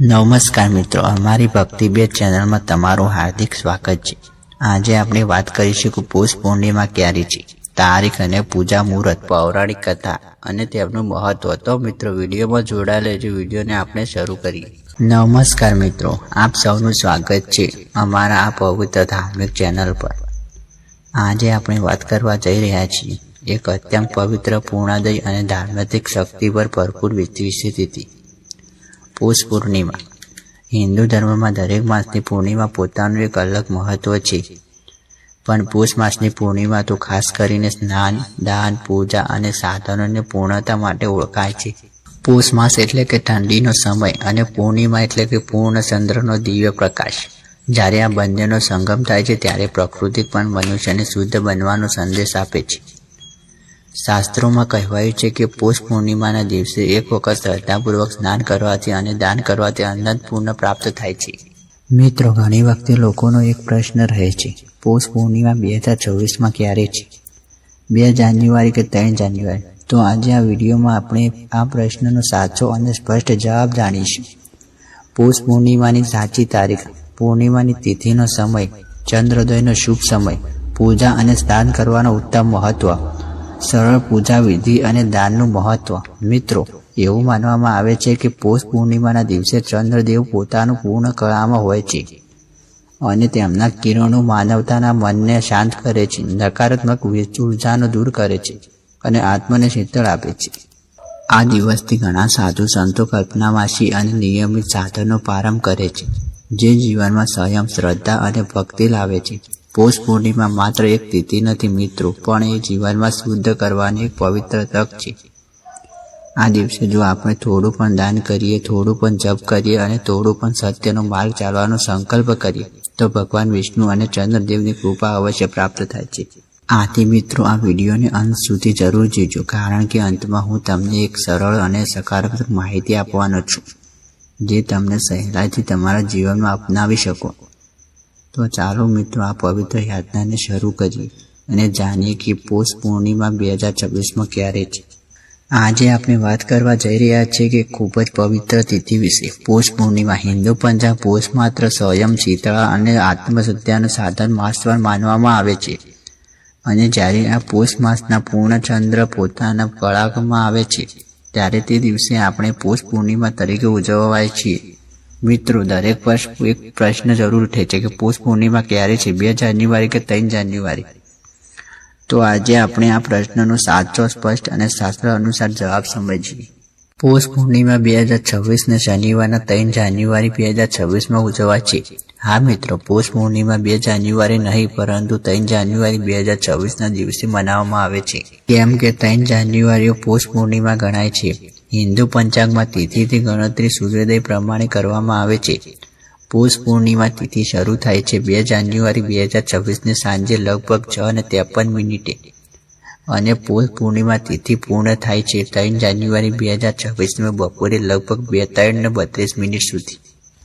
નમસ્કાર મિત્રો, અમારી ભક્તિ બે ચેનલમાં તમારું હાર્દિક સ્વાગત છે. આજે આપણે વાત કરીશું કે પુષ પૂર્ણિમા ક્યારે છે? તારીખ અને પૂજા મુહૂર્ત, પૌરાણિક કથા અને તેમનું મહત્વ. તો મિત્રો, વિડીયોમાં જોડાયેલ રહેજો, વિડીયોને આપણે શરૂ કરીએ. નમસ્કાર મિત્રો, આપ સૌનું સ્વાગત છે અમારા આ પવિત્ર ધાર્મિક ચેનલ પર. આજે આપણે વાત કરવા જઈ રહ્યા છીએ એક અત્યંત પવિત્ર પૂર્ણાદય અને ધાર્મિક શક્તિ પર ભરપૂર વિશેષિત પૂષ પૂર્ણિમા. હિન્દુ ધર્મમાં દરેક માસની પૂર્ણિમા પોતાનું એક અલગ મહત્વ છે. પણ પૂષ માસની પૂર્ણિમા તો ખાસ કરીને સ્નાન, દાન, પૂજા અને સાધનોની પૂર્ણતા માટે ઓળખાય છે. પોષ માસ એટલે કે ઠંડીનો સમય અને પૂર્ણિમા એટલે કે પૂર્ણ ચંદ્રનો દિવ્ય પ્રકાશ. જ્યારે આ બંનેનો સંગમ થાય છે, ત્યારે પ્રકૃતિ પણ મનુષ્યને શુદ્ધ બનવાનો સંદેશ આપે છે. શાસ્ત્રોમાં કહેવાયું છે કે પોષ પૂર્ણિમાના દિવસે એક વખત શ્રદ્ધાપૂર્વક સ્નાન કરવાથી અને દાન કરવાથી અનંત પૂર્ણ પ્રાપ્ત થાય છે. મિત્રો, ઘણી વખતે લોકોનો એક પ્રશ્ન રહે છે, પોષ પૂર્ણિમા બે હજાર ચોવીસમાં ક્યારે છે? બે જાન્યુઆરી કે ત્રણ જાન્યુઆરી? તો આજે આ વિડીયોમાં આપણે આ પ્રશ્નનો સાચો અને સ્પષ્ટ જવાબ જાણીશું. પોષ પૂર્ણિમાની સાચી તારીખ, પૂર્ણિમાની તિથિનો સમય, ચંદ્રોદયનો શુભ સમય, પૂજા અને સ્નાન કરવાનો ઉત્તમ મહત્વ. સરળ પૂજા વિધિ અને દાનનું મહત્વ. મિત્રો, એવું માનવામાં આવે છે કે પોષ પૂર્ણિમાના દિવસે ચંદ્રદેવ પોતાનું પૂર્ણ કળામાં હોય છે અને તેમના કિરણો માનવતાના મનને શાંત કરે છે, નકારાત્મક ઉર્જાનો દૂર કરે છે અને આત્મને શીતળ આપે છે. આ દિવસથી ઘણા સાધુ સંતો કલ્પનાવાસી અને નિયમિત સાધનો પ્રારંભ કરે છે, જે જીવનમાં સંયમ શ્રદ્ધા અને ભક્તિ લાવે છે. પોષ પૂર્ણિમા માત્ર એક તિથિ નથી મિત્રો, પણ એ જીવનમાં શુદ્ધ કરવાની એક પવિત્ર તક છે. આ દિવસે જો આપણે થોડું પણ દાન કરીએ, થોડું પણ જપ કરીએ અને થોડું પણ સત્યનો માર્ગ ચાલવાનો સંકલ્પ કરીએ, તો ભગવાન વિષ્ણુ અને ચંદ્રદેવની કૃપા અવશ્ય પ્રાપ્ત થાય છે. આથી મિત્રો, આ વિડીયોને અંત સુધી જરૂર જોજો, કારણ કે અંતમાં હું તમને એક સરળ અને સકારાત્મક માહિતી આપવાનો છું, જે તમને સહેલાઈથી તમારા જીવનમાં અપનાવી શકો. તો ચાલો મિત્રો આ પવિત્ર યાત્રાને શરૂ કરીએ અને જાણીએ કે પોષ પૂર્ણિમા બે હજાર છવ્વીસમાં ક્યારે છે. આજે આપણે વાત કરવા જઈ રહ્યા છીએ કે ખૂબ જ પવિત્ર તિથિ વિશે. પોષ પૂર્ણિમા હિન્દુ પંજાબ પોષ માત્ર સ્વયં શીતળા અને આત્મસત્યાનું સાધન માસવાર માનવામાં આવે છે. અને જ્યારે આ પોષ માસના પૂર્ણ ચંદ્ર પોતાના કળાકમાં આવે છે, ત્યારે તે દિવસે આપણે પોષ પૂર્ણિમા તરીકે ઉજવવાય છીએ. મિત્રો, દરેક વર્ષ એક પ્રશ્ન જરૂર ઉઠે છે કે પોષ પૂર્ણિમા ક્યારે છે? બે જાન્યુઆરી કે ત્રણ જાન્યુઆરી? તો આજે આપણે આ પ્રશ્નનો સાચો, સ્પષ્ટ અને શાસ્ત્ર અનુસાર જવાબ સમજીએ. પોષ પૂર્ણિમા બે હજાર છવ્વીસને શનિવારના ત્રણ જાન્યુઆરી બે હજાર છવ્વીસમાં ઉજવાય છે. હા મિત્રો, પોષ પૂર્ણિમા બે જાન્યુઆરી નહીં, પરંતુ ત્રણ જાન્યુઆરી બે હજાર છવ્વીસના દિવસે મનાવવામાં આવે છે. કેમ કે ત્રણ જાન્યુઆરીઓ પોષ પૂર્ણિમા ગણાય છે. હિન્દુ પંચાંગમાં તિથિથી ગણતરી સૂર્યોદય પ્રમાણે કરવામાં આવે છે. પૂષ પૂર્ણિમા તિથિ શરૂ થાય છે બે જાન્યુઆરી બે હજાર છવ્વીસને સાંજે લગભગ છ અને ત્રેપન મિનિટે. અને પૂષ પૂર્ણિમા તિથિ પૂર્ણ થાય છે ત્રણ જાન્યુઆરી બે હજાર છવ્વીસમાં બપોરે લગભગ બે, ત્રણ ને બત્રીસ મિનિટ સુધી.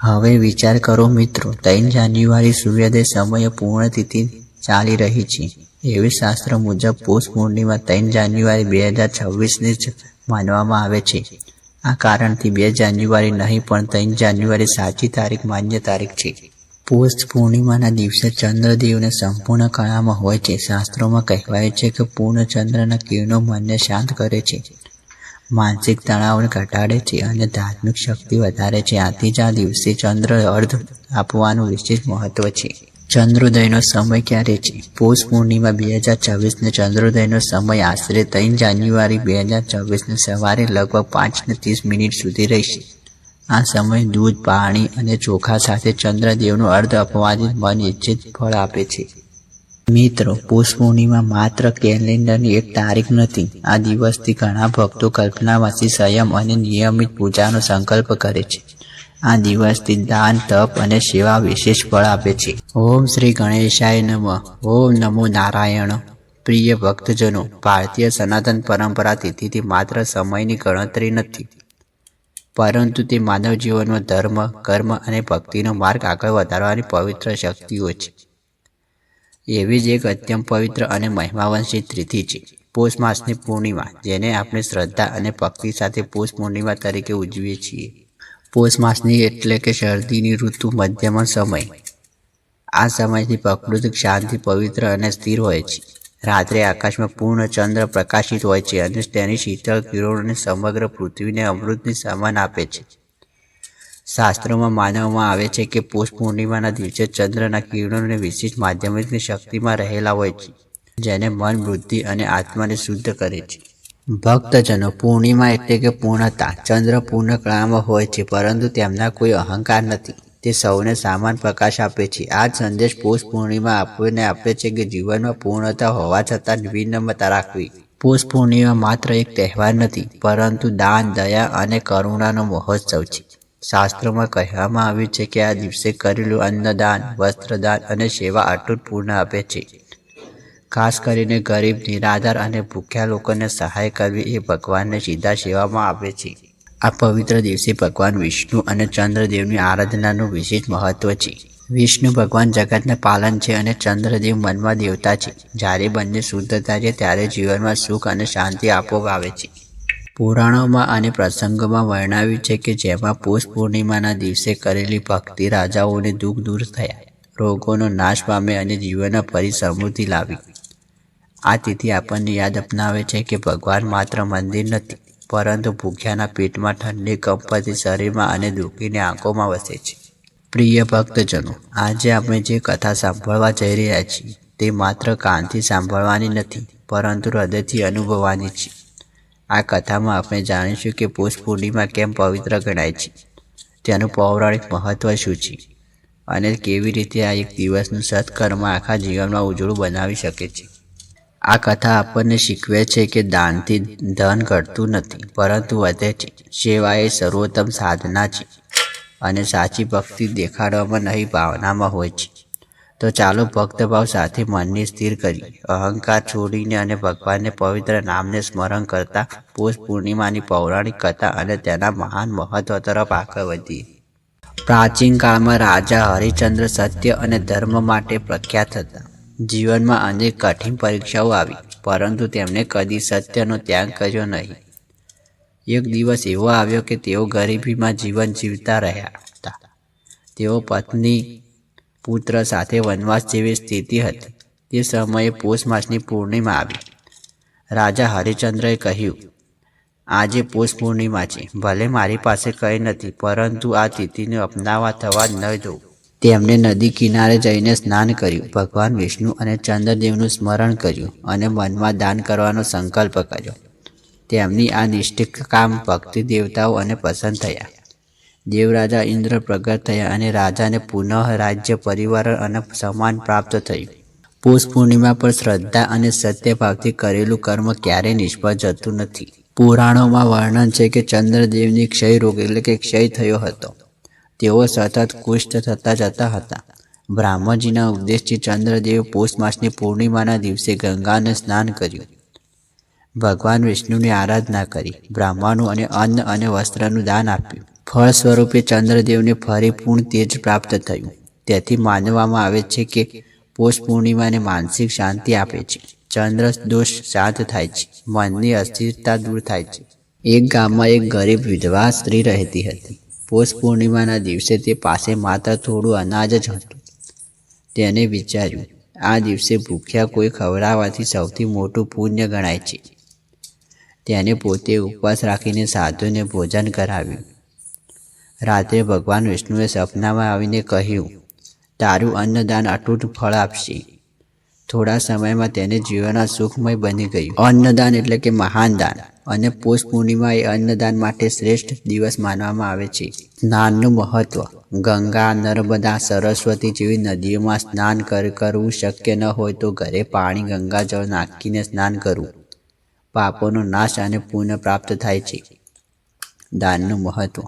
હવે વિચાર કરો મિત્રો, ત્રણ જાન્યુઆરી સૂર્યોદય સમયે પૂર્ણ તિથિ ચાલી રહી છે. એવી શાસ્ત્ર મુજબ પોષ પૂર્ણિમા ત્રણ જાન્યુઆરી બે હજાર છવ્વીસને જ માનવામાં આવે છે. આ કારણથી બે જાન્યુઆરી નહીં, પણ ત્રણ જાન્યુઆરી સાચી તારીખ, માન્ય તારીખ છે. પોષ પૂર્ણિમાના દિવસે ચંદ્રદેવને સંપૂર્ણ કળામાં હોય છે. શાસ્ત્રોમાં કહેવાય છે કે પૂર્ણ ચંદ્રના કિરણો મનને શાંત કરે છે. માનસિક તણાવને ઘટાડે છે અને ધાર્મિક શક્તિ વધારે છે. આથી જ આ દિવસે ચંદ્ર અર્ધ આપવાનું વિશેષ મહત્વ છે. ચંદ્રોદયનો સમય ક્યારે છે? પોષ પૂર્ણિમા બે હજાર છવ્વીસને ચંદ્રોદયનો સમય આશરે ત્રણ જાન્યુઆરી બે હજાર છવ્વીસને સવારે લગભગ પાંચને ત્રીસ મિનિટ સુધી રહેશે. આ સમય દૂધ, પાણી અને ચોખા સાથે ચંદ્રદેવનું અર્ધ અપવાદિત મન ઇચ્છિત ફળ આપે છે. મિત્રો, પોષ પૂર્ણિમા માત્ર કેલેન્ડરની એક તારીખ નથી, આ દિવસથી ઘણા ભક્તો કલ્પનાવાસી, સંયમ અને નિયમિત પૂજાનો સંકલ્પ કરે છે. આ દિવસથી દાન, તપ અને સેવા વિશેષ ફળ આપે છે. ઓમ શ્રી ગણેશાય નમઃ. ઓમ નમો નારાયણ. પ્રિય ભક્તજનો, ભારતીય સનાતન પરંપરા તિથિથી માત્ર સમયની ગણતરી નથી. પરંતુ તે માનવ જીવનમાં ધર્મ, કર્મ અને ભક્તિનો માર્ગ આગળ વધારવાની પવિત્ર શક્તિઓ છે. એવી જ એક અત્યંત પવિત્ર અને મહિમાવંશી તિથિ છે. પોષ માસની પૂર્ણિમા, જેને આપણે શ્રદ્ધા અને ભક્તિ સાથે પોષ પૂર્ણિમા તરીકે ઉજવીએ છીએ. પોષ માસની એટલે કે શરદીની ઋતુ મધ્યમાં સમય. આ સમયથી પ્રકૃતિ શાંતિ, પવિત્ર અને સ્થિર હોય છે. રાત્રે આકાશમાં પૂર્ણ ચંદ્ર પ્રકાશિત હોય છે અને તેની શીતળ કિરણોને સમગ્ર પૃથ્વીને અમૃતની સમાન આપે છે. શાસ્ત્રોમાં માનવામાં આવે છે કે પોષ પૂર્ણિમાના દિવસે ચંદ્રના કિરણોને વિશિષ્ટ માધ્યમિકની શક્તિમાં રહેલા હોય છે, જેને મન, બુદ્ધિ અને આત્માને શુદ્ધ કરે છે. ભક્તજનો પૂર્ણિમા એટલે કે પૂર્ણતા ચંદ્ર પૂર્ણ કળામાં હોય છે, પરંતુ તેમના કોઈ અહંકાર નથી. તે સૌને સમાન પ્રકાશ આપે છે. આ સંદેશ પોષ પૂર્ણિમા આપણને આપે છે કે જીવનમાં પૂર્ણતા હોવા છતાં વિનમ્રતા રાખવી. પોષ પૂર્ણિમા માત્ર એક તહેવાર નથી, પરંતુ દાન, દયા અને કરુણાનો મહોત્સવ છે. શાસ્ત્રોમાં કહેવામાં આવ્યું છે કે આ દિવસે કરેલું અન્નદાન, વસ્ત્રદાન અને સેવા અટૂટ પૂર્ણ આપે છે. ખાસ કરીને ગરીબ, નિરાધાર અને ભૂખ્યા લોકોને સહાય કરવી એ ભગવાનને સીધા સેવામાં આવે છે. આ પવિત્ર દિવસે ભગવાન વિષ્ણુ અને ચંદ્રદેવની આરાધનાનું વિશેષ મહત્વ છે. વિષ્ણુ ભગવાન જગતના પાલન છે અને ચંદ્રદેવ મનમાં દેવતા છે. જ્યારે બંને શુદ્ધતા છે, ત્યારે જીવનમાં સુખ અને શાંતિ આપો આવે છે. પુરાણોમાં અને પ્રસંગોમાં વર્ણવ્યું છે કે જેમાં પોષ પૂર્ણિમાના દિવસે કરેલી ભક્તિ રાજાઓને દુઃખ દૂર થયા. રોગોનો નાશ પામે અને જીવનમાં ફરી સમૃદ્ધિ લાવી. આ તિથિ આપણને યાદ અપનાવે છે કે ભગવાન માત્ર મંદિર નથી, પરંતુ ભૂખ્યાના પેટમાં ઠંડી કંપથી શરીરમાં અને દુઃખીની આંખોમાં વસે છે. પ્રિય ભક્તજનો, આજે આપણે જે કથા સાંભળવા જઈ રહ્યા છીએ, તે માત્ર કાનથી સાંભળવાની નથી, પરંતુ હૃદયથી અનુભવવાની છે. આ કથામાં આપણે જાણીશું કે પોષ પૂર્ણિમા કેમ પવિત્ર ગણાય છે, તેનું પૌરાણિક મહત્ત્વ શું છે, અને કેવી રીતે આ એક દિવસનું સત્કર્મ આખા જીવનમાં ઉજળું બનાવી શકે છે. આ કથા આપણને શીખવે છે કે દાનથી ધન ઘટતું નથી, પરંતુ વધે છે. સેવા એ સર્વોત્તમ સાધના છે અને સાચી ભક્તિ દેખાડવામાં નહીં, ભાવનામાં હોય છે. તો ચાલો ભક્તભાવ સાથે મનને સ્થિર કરી અહંકાર છોડીને અને ભગવાનને પવિત્ર નામને સ્મરણ કરતા પોષ પૂર્ણિમાની પૌરાણિક કથા અને તેના મહાન મહત્વ તરફ આગળ વધીએ. પ્રાચીન કાળમાં રાજા હરિચંદ્ર સત્ય અને ધર્મ માટે પ્રખ્યાત હતા. જીવનમાં અનેક કઠિન પરીક્ષાઓ આવી, પરંતુ તેમણે કદી સત્યનો ત્યાગ કર્યો નહીં. એક દિવસ એવો આવ્યો કે તેઓ ગરીબીમાં જીવન જીવતા રહ્યા હતા. તેઓ પત્ની, પુત્ર સાથે વનવાસ જેવી સ્થિતિ હતી. તે સમયે પોષ માસની પૂર્ણિમા આવી. રાજા હરિચંદ્રએ કહ્યું, આજે પોષ પૂર્ણિમા છે. ભલે મારી પાસે કંઈ નથી, પરંતુ આ તિથિને અપનાવા થવા ન દઉં. તેમણે નદી કિનારે જઈને સ્નાન કર્યું. ભગવાન વિષ્ણુ અને ચંદ્રદેવનું સ્મરણ કર્યું અને મનમાં દાન કરવાનો સંકલ્પ કર્યો. તેમની આ નિષ્ઠિક કામ ભક્તિ દેવતાઓ અને પસંદ થયા. દેવરાજા ઇન્દ્ર પ્રગટ થયા અને રાજાને પુનઃ રાજ્ય પરિવાર અને સન્માન પ્રાપ્ત થયું. પોષ પૂર્ણિમા પર શ્રદ્ધા અને સત્યભાવથી કરેલું કર્મ ક્યારેય નિષ્ફળ જતું નથી. પુરાણોમાં વર્ણન છે કે ચંદ્રદેવની ક્ષય રોગ એટલે કે ક્ષય થયો હતો. તેઓ સતત કુષ્ઠ થતા જતા હતા. બ્રાહ્મણજીના ઉપદેશથી ચંદ્રદેવ પોષ માસની પૂર્ણિમાના દિવસે ગંગાને સ્નાન કર્યું. ભગવાન વિષ્ણુની આરાધના કરી, બ્રાહ્મણો અને અન્ન અને વસ્ત્રનું દાન આપ્યું. ફળ સ્વરૂપે ચંદ્રદેવને ફરી પૂર્ણ તેજ પ્રાપ્ત થયું. તેથી માનવામાં આવે છે કે પોષ પૂર્ણિમાને માનસિક શાંતિ આપે છે. ચંદ્ર દોષ શાંત થાય છે. મનની અસ્થિરતા દૂર થાય છે. એક ગામમાં એક ગરીબ વિધવા સ્ત્રી રહેતી હતી. પોષ પૂર્ણિમાના દિવસે તે પાસે માત્ર થોડું અનાજ જ હતું. તેને વિચાર્યું, આ દિવસે ભૂખ્યા કોઈ ખવડાવવાથી સૌથી મોટું પુણ્ય ગણાય છે. તેને પોતે ઉપવાસ રાખીને સાધુને ભોજન કરાવ્યું. રાત્રે ભગવાન વિષ્ણુએ સપનામાં આવીને કહ્યું, તારું અન્નદાન અતૂટ ફળ આપશે. થોડા સમયમાં તેને જીવનના સુખમય બની ગયું. અન્નદાન એટલે કે મહાન દાન. અને પોષ પૂર્ણિમા એ અન્નદાન માટે શ્રેષ્ઠ દિવસ માનવામાં આવે છે. સ્નાનનું મહત્વ. ગંગા, નર્મદા, સરસ્વતી જેવી નદીઓમાં સ્નાન કર, કરવું શક્ય ન હોય તો ઘરે પાણી ગંગાજળ નાખીને સ્નાન કરવું. પાપોનો નાશ અને પુણ્ય પ્રાપ્ત થાય છે. દાનનું મહત્વ.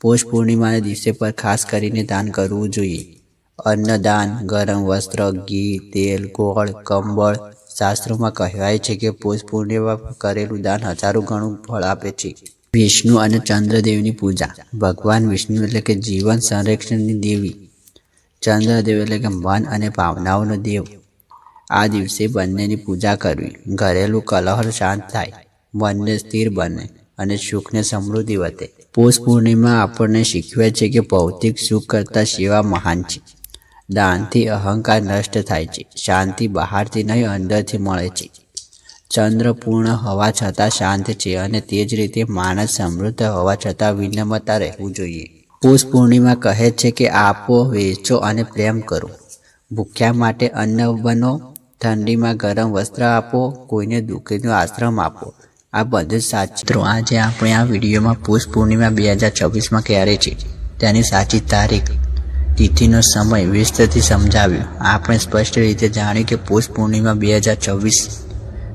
પોષ પૂર્ણિમાના દિવસે પર ખાસ કરીને દાન કરવું જોઈએ. અન્નદાન, ગરમ વસ્ત્ર, ઘી, તેલ, ગોળ, કંબળ શાસ્ત્રોમાં કહેવાય છે કે પોષ પૂર્ણિમા કરેલું દાન હજારો ગણું ફળ આપે છે. વિષ્ણુ અને ચંદ્રદેવની પૂજા. ભગવાન વિષ્ણુ એટલે કે જીવન સંરક્ષણની દેવી. ચંદ્રદેવ એટલે કે મન અને ભાવનાઓનો દેવ. આ દિવસે બંનેની પૂજા કરવી. ઘરેલું કલહર શાંત થાય. મનને સ્થિર બને અને સુખને સમૃદ્ધિ વધે. પોષ પૂર્ણિમા આપણને શીખવે છે કે ભૌતિક સુખ કરતાં સેવા મહાન છે. દાનથી અહંકાર નષ્ટ થાય છે. શાંતિ બહારથી નહીં, અંદરથી મળે છે. ચંદ્ર પૂર્ણ હોવા છતાં શાંત છે અને તે જ રીતે માણસ સમૃદ્ધ હોવા છતાં વિનમ્રતા રહેવું જોઈએ. પુષ પૂર્ણિમા કહે છે કે આપો, વેચો અને પ્રેમ કરો. ભૂખ્યા માટે અન્ન બનો, ઠંડીમાં ગરમ વસ્ત્ર આપો, કોઈને દુઃખીનો આશ્રમ આપો. આ બધું સાચું. આજે આપણે આ વિડીયોમાં પુષ પૂર્ણિમા બે હજાર છવ્વીસમાં ક્યારે છે? તેની સાચી તારીખ તિથિનો સમય વિસ્તૃતથી સમજાવ્યો. આપણે સ્પષ્ટ રીતે જાણ્યું કે પોષ પૂર્ણિમા બે હજાર છવ્વીસ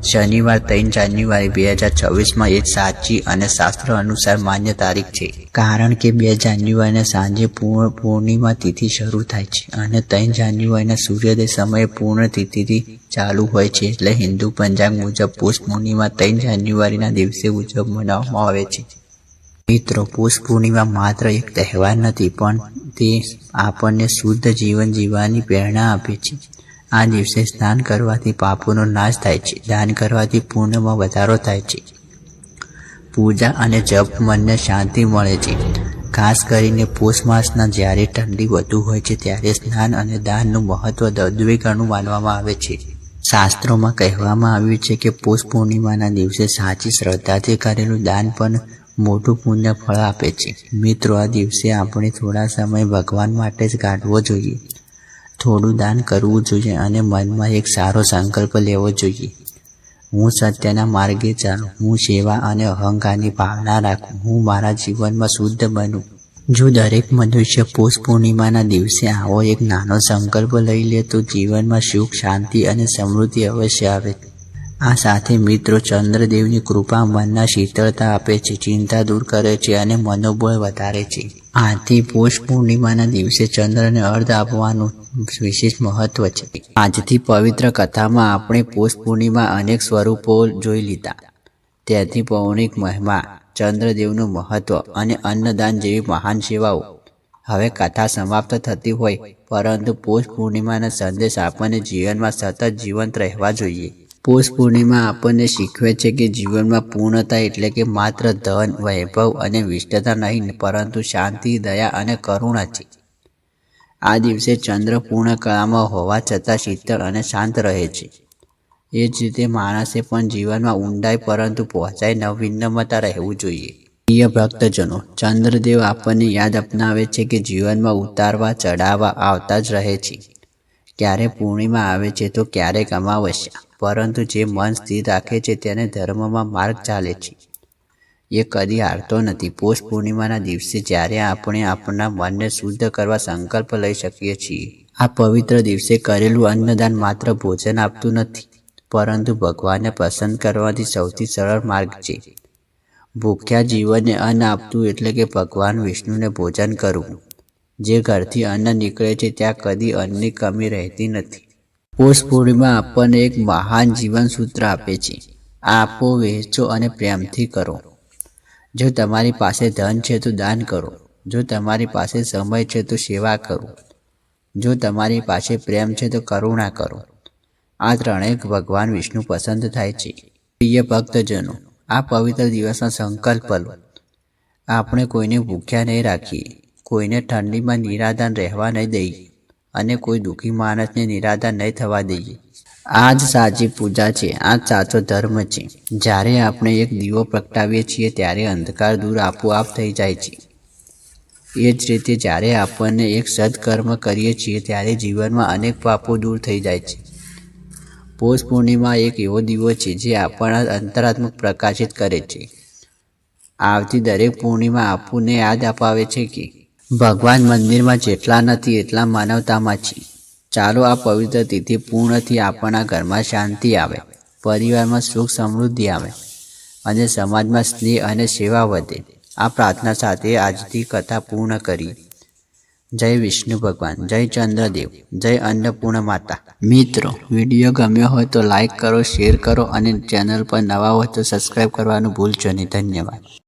શનિવાર ત્રણ જાન્યુઆરી બે હજાર છવ્વીસમાં એક સાચી અને શાસ્ત્ર અનુસાર માન્ય તારીખ છે. કારણ કે બે જાન્યુઆરીના સાંજે પૂર્ણ પૂર્ણિમા તિથિ શરૂ થાય છે અને ત્રણ જાન્યુઆરીના સૂર્યોદય સમયે પૂર્ણ તિથિથી ચાલુ હોય છે. એટલે હિન્દુ પંચાંગ મુજબ પોષ પૂર્ણિમા ત્રણ જાન્યુઆરીના દિવસે ઉજવ મનાવવામાં આવે છે. મિત્રો પોષ પૂર્ણિમા માત્ર એક તહેવાર નથી, પણ તે આપણને શુદ્ધ જીવન જીવવાની પ્રેરણા આપે છે. આ દિવસે સ્નાન કરવાથી પાપોનો નાશ થાય છે. દાન કરવાથી પૂર્ણમાં વધારો થાય છે. પૂજા અને જપ મનને શાંતિ મળે છે. ખાસ કરીને પોષ માસના જ્યારે ઠંડી વધુ હોય છે, ત્યારે સ્નાન અને દાનનું મહત્વ દ્વિગણું માનવામાં આવે છે. શાસ્ત્રોમાં કહેવામાં આવ્યું છે કે, પોષ પૂર્ણિમાના દિવસે સાચી શ્રદ્ધાથી કરેલું દાન પણ મોટું પુણ્ય ફળ આપે છે. મિત્રો, આ દિવસે આપણે થોડા સમય ભગવાન માટે જ કાઢવો જોઈએ. થોડું દાન કરવું જોઈએ અને મનમાં એક સારો સંકલ્પ લેવો જોઈએ. હું સત્યના માર્ગે ચાલું. હું સેવા અને અહંકારની ભાવના રાખું. હું મારા જીવનમાં શુદ્ધ બનું. જો દરેક મનુષ્ય પોષ પૂર્ણિમાના દિવસે આવો એક નાનો સંકલ્પ લઈ લે, તો જીવનમાં સુખ, શાંતિ અને સમૃદ્ધિ અવશ્ય આવે. આ સાથે મિત્રો ચંદ્રદેવની કૃપા મનના શીતળતા આપે છે, ચિંતા દૂર કરે છે અને મનોબળ વધારે છે. આથી પોષ પૂર્ણિમાના દિવસે ચંદ્રને અર્ધ આપવાનું વિશેષ મહત્વ છે. આજથી પવિત્ર કથામાં આપણે પોષ પૂર્ણિમા અનેક સ્વરૂપો જોઈ લીધા. ત્યાંથી પૌર્ણિક મહિમા, ચંદ્રદેવનું મહત્વ અને અન્નદાન જેવી મહાન સેવાઓ. હવે કથા સમાપ્ત થતી હોય, પરંતુ પોષ પૂર્ણિમાના સંદેશ આપણને જીવનમાં સતત જીવંત રહેવા જોઈએ. પોષ પૂર્ણિમા આપણને શીખવે છે કે જીવનમાં પૂર્ણતા એટલે કે માત્ર ધન, વૈભવ અને વિષ્ટતા નહીં, પરંતુ શાંતિ, દયા અને કરુણા છે. આ દિવસે ચંદ્ર પૂર્ણ કળામાં હોવા છતાં શીતળ અને શાંત રહે છે. એ જ રીતે માણસે પણ જીવનમાં ઊંડાઈ પરંતુ પહોંચાઈ નવીનમતા રહેવું જોઈએ. પ્રિય ભક્તજનો, ચંદ્રદેવ આપણને યાદ અપનાવે છે કે જીવનમાં ઉતારવા ચડાવવા આવતા જ રહે છે. ક્યારે પૂર્ણિમા આવે છે તો ક્યારેક અમાવસ્યા પરંતુ જે મન સ્થિર રાખે છે તેને ધર્મમાં માર્ગ ચાલે છે. એ કદી હારતો નથી. પોષ પૂર્ણિમાના દિવસે જ્યારે આપણે આપણા મનને શુદ્ધ કરવા સંકલ્પ લઈ શકીએ છીએ, આ પવિત્ર દિવસે કરેલું અન્નદાન માત્ર ભોજન આપતું નથી, પરંતુ ભગવાનને પસંદ કરવાથી સૌથી સરળ માર્ગ છે. ભૂખ્યા જીવનને અન્ન આપતું એટલે કે ભગવાન વિષ્ણુને ભોજન કરવું. જે ઘરથી અન્ન નીકળે છે ત્યાં કદી અન્નની કમી રહેતી નથી. પોષ પૂર્ણિમા આપણને એક મહાન જીવન સૂત્ર આપે છે. આપો, વહેંચો અને પ્રેમથી કરો. જો તમારી પાસે ધન છે તો દાન કરો. જો તમારી પાસે સમય છે તો સેવા કરો. જો તમારી પાસે પ્રેમ છે તો કરુણા કરો. આ ત્રણેય ભગવાન વિષ્ણુ પસંદ થાય છે. પ્રિય ભક્તજનો, આ પવિત્ર દિવસના સંકલ્પ લો. આપણે કોઈને ભૂખ્યા નહીં રાખીએ. કોઈને ઠંડીમાં નિરાધાન રહેવા નહીં દઈએ. અને કોઈ દુઃખી માણસને નિરાધાર નહીં થવા દઈએ. આ જ સાચી પૂજા છે આ જ સાચો ધર્મ છે. જ્યારે આપણે એક દીવો પ્રગટાવીએ છીએ, ત્યારે અંધકાર દૂર આપોઆપ થઈ જાય છે. એ જ રીતે જ્યારે આપણને એક સદકર્મ કરીએ છીએ, ત્યારે જીવનમાં અનેક પાપો દૂર થઈ જાય છે. પોષ પૂર્ણિમા એક એવો દીવો છે, જે આપણા અંતરાત્મક પ્રકાશિત કરે છે. આવતી દરેક પૂર્ણિમા આપણને યાદ અપાવે છે કે ભગવાન મંદિરમાં જેટલા નથી, એટલા માનવતામાં છે. ચાલો આ પવિત્ર તિથિ પૂર્ણથી આપણા ઘરમાં શાંતિ આવે, પરિવારમાં સુખ સમૃદ્ધિ આવે અને સમાજમાં સ્નેહ અને સેવા વધે. આ પ્રાર્થના સાથે આજથી કથા પૂર્ણ કરી. જય વિષ્ણુ ભગવાન, જય ચંદ્રદેવ, જય અન્નપૂર્ણ માતા. મિત્રો, વીડિયો ગમ્યો હોય તો લાઈક કરો, શેર કરો અને ચેનલ પર નવા હોય તો સબસ્ક્રાઈબ કરવાનું ભૂલશો નહીં. ધન્યવાદ.